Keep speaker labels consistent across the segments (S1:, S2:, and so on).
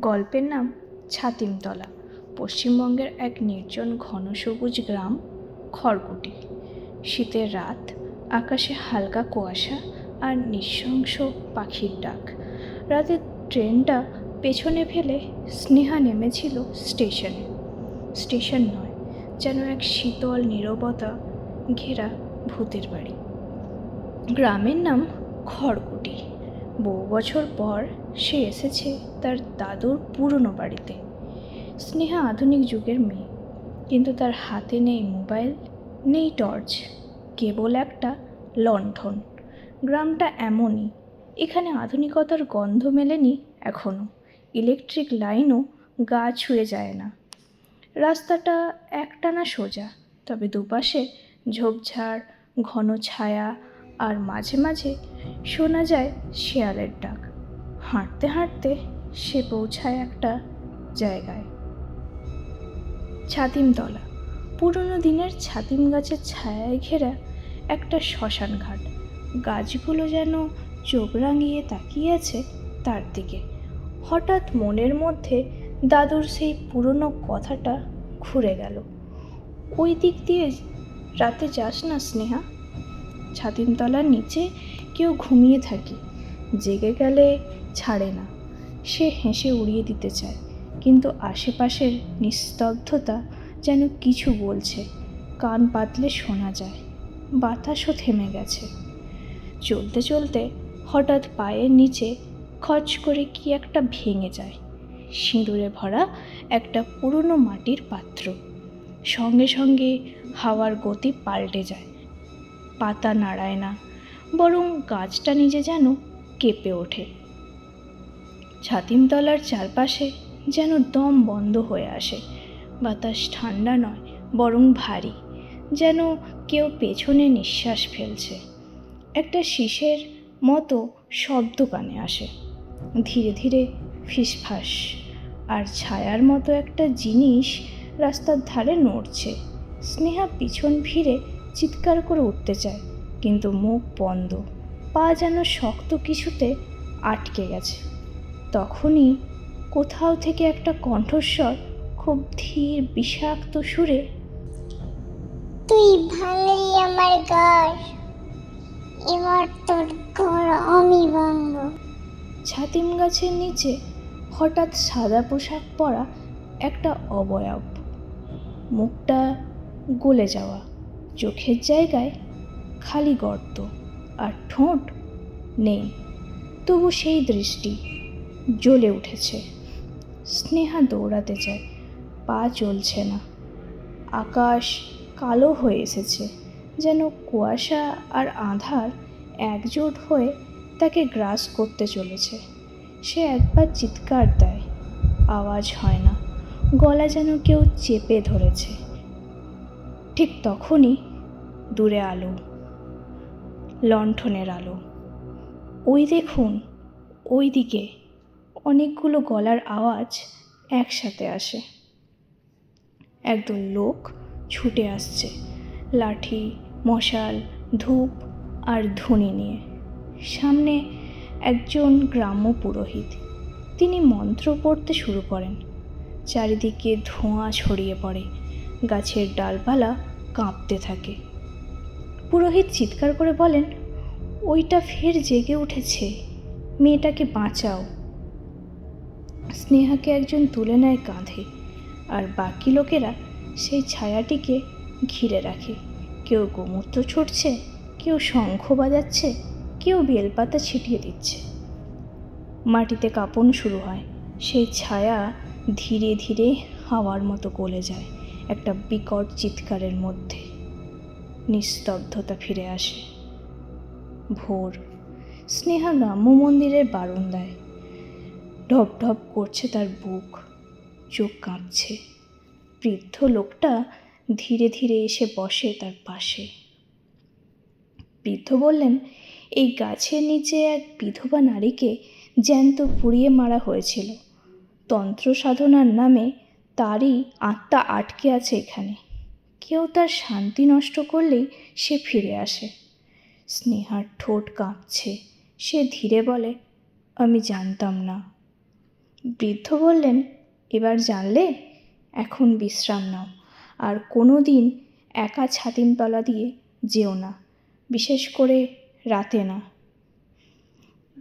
S1: গল্পের নাম ছাতিমতলা, পশ্চিমবঙ্গের এক নির্জন ঘন সবুজ গ্রাম, খড়কুটি। শীতের রাত, আকাশে হালকা কুয়াশা আর নৃশংস পাখির ডাক। রাতে ট্রেনটা পেছনে ফেলে স্নেহা নেমেছিল স্টেশনে। স্টেশন নয়, যেন এক শীতল নীরবতা ঘেরা ভূতের বাড়ি। গ্রামের নাম খড়কুটি। বহু বছর পর সে এসেছে তার দাদুর পুরনো বাড়িতে। স্নেহা আধুনিক যুগের মেয়ে, কিন্তু তার হাতে নেই মোবাইল, নেই টর্চ, কেবল একটা লণ্ঠন। গ্রামটা এমনই, এখানে আধুনিকতার গন্ধ মেলেনি এখনও ইলেকট্রিক লাইনও গা ছুঁয়ে যায় না। রাস্তাটা একটানা সোজা, তবে দুপাশে ঝোপঝাড়, ঘন ছায়া, আর মাঝে মাঝে শোনা যায় শেয়ালের ডাক। হাঁটতে হাঁটতে সে পৌঁছায় একটা জায়গায়। ছাতিমতলা। পুরনো দিনের ছাতিম গাছের ছায়ায় ঘেরা একটা শ্মশান ঘাট। গাছগুলো যেন চোখ রাঙিয়ে তাকিয়ে আছে তার দিকে। হঠাৎ মনের মধ্যে দাদুর সেই পুরনো কথাটা ঘুরে গেল। ওই দিক দিয়ে রাতে যাস না স্নেহা। ছাতিমতলার নিচে কেউ ঘুমিয়ে থাকি। জেগে গেলে ছাড়ে না। সে হেসে উড়িয়ে দিতে চায়, কিন্তু আশেপাশের নিস্তব্ধতা যেন কিছু বলছে, কান পাতলে শোনা যায়। বাতাসও থেমে গেছে। চলতে চলতে হঠাৎ পায়ের নিচে খচ করে কি একটা ভেঙে যায়। সিঁদুরে ভরা একটা পুরনো মাটির পাত্র। সঙ্গে সঙ্গে হাওয়ার গতি পাল্টে যায়। পাতা নাড়ায় না, বরং গাছটা নিজে যেন কেঁপে ওঠে। ছাতিমতলার চারপাশে যেন দম বন্ধ হয়ে আসে। বাতাস ঠান্ডা নয়, বরং ভারী, যেন কেউ পেছনে নিঃশ্বাস ফেলছে। একটা শীষের মতো শব্দ কানে আসে। ধীরে ধীরে ফিসফাস, আর ছায়ার মতো একটা জিনিস রাস্তার ধারে নড়ছে। স্নেহা পিছন ফিরে চিৎকার করে উঠতে চায়, কিন্তু মুখ বন্ধ। পা যেন শক্ত কিছুতে আটকে গেছে। তখনই কোথাও থেকে একটা কণ্ঠস্বর খুব ধীর বিষাক্ত সুরে
S2: তুই ভাঙলি আমার ঘর এবার তোর ঘর আমি ভাঙব।
S1: ছাতিম গাছের নিচে হঠাৎ সাদা পোশাক পরা একটা অবয়ব। মুখটা গলে যাওয়া চোখের জায়গায় খালি গর্ত আর ঠোঁট নেই। তবু সেই দৃষ্টি জ্বলে উঠেছে। স্নেহা দৌড়াতে চায় পা চলছে না। আকাশ কালো হয়ে এসেছে, যেন কুয়াশা আর আধার একজোট হয়ে তাকে গ্রাস করতে চলেছে। সে একবার চিৎকার দেয়, আওয়াজ হয় না। গলা যেন কেউ চেপে ধরেছে। ঠিক তখনই দূরে আলো, লণ্ঠনের আলো। ওই দেখুন ওই দিকে অনেকগুলো গলার আওয়াজ একসাথে আসে। একদল লোক ছুটে আসছে, লাঠি, মশাল, ধূপ আর ধুনি নিয়ে। সামনে একজন গ্রাম্য পুরোহিত। তিনি মন্ত্র পড়তে শুরু করেন। চারিদিকে ধোঁয়া ছড়িয়ে পড়ে, গাছের ডালপালা কাঁপতে থাকে। পুরোহিত চিৎকার করে বলেন, ওইটা ফের জেগে উঠেছে। মেয়েটাকে বাঁচাও। স্নেহাকে একজন তুলে নেয় কাঁধে, আর বাকি লোকেরা সেই ছায়াটিকে ঘিরে রাখে। কেউ গোমূত্র ছুটছে, কেউ শঙ্খ বাজাচ্ছে, কেউ বেলপাতা ছিটিয়ে দিচ্ছে। মাটিতে কাঁপন শুরু হয়। সেই ছায়া ধীরে ধীরে হাওয়ার মতো গলে যায় একটা বিকট চিৎকারের মধ্যে। নিস্তব্ধতা ফিরে আসে। ভোর। স্নেহা গ্রাম্য মন্দিরের বারান্দায় ঢপ ঢপ করছে তার বুক। চোখ কাঁপছে। বৃদ্ধ লোকটা ধীরে ধীরে এসে বসে তার পাশে। বৃদ্ধ বললেন, এই গাছের নিচে এক বিধবা নারীকে জ্যান্ত পুড়িয়ে মারা হয়েছিল। তন্ত্র সাধনার নামে তারই আত্মা আটকে আছে এখানে। কেউ তার শান্তি নষ্ট করলেই সে ফিরে আসে। স্নেহার ঠোঁট কাঁপছে। সে ধীরে বলে, আমি জানতাম না। বৃদ্ধ বললেন, এবার জানলে? এখন বিশ্রাম নাও। আর কোনো দিন একা ছাতিমতলা দিয়ে যেও না, বিশেষ করে রাতে না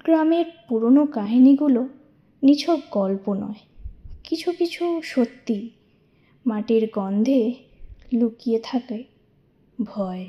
S1: গ্রামের পুরনো কাহিনীগুলো নিছক গল্প নয়, কিছু কিছু সত্যি মাটির গন্ধে লুকিয়ে থাকে ভয়।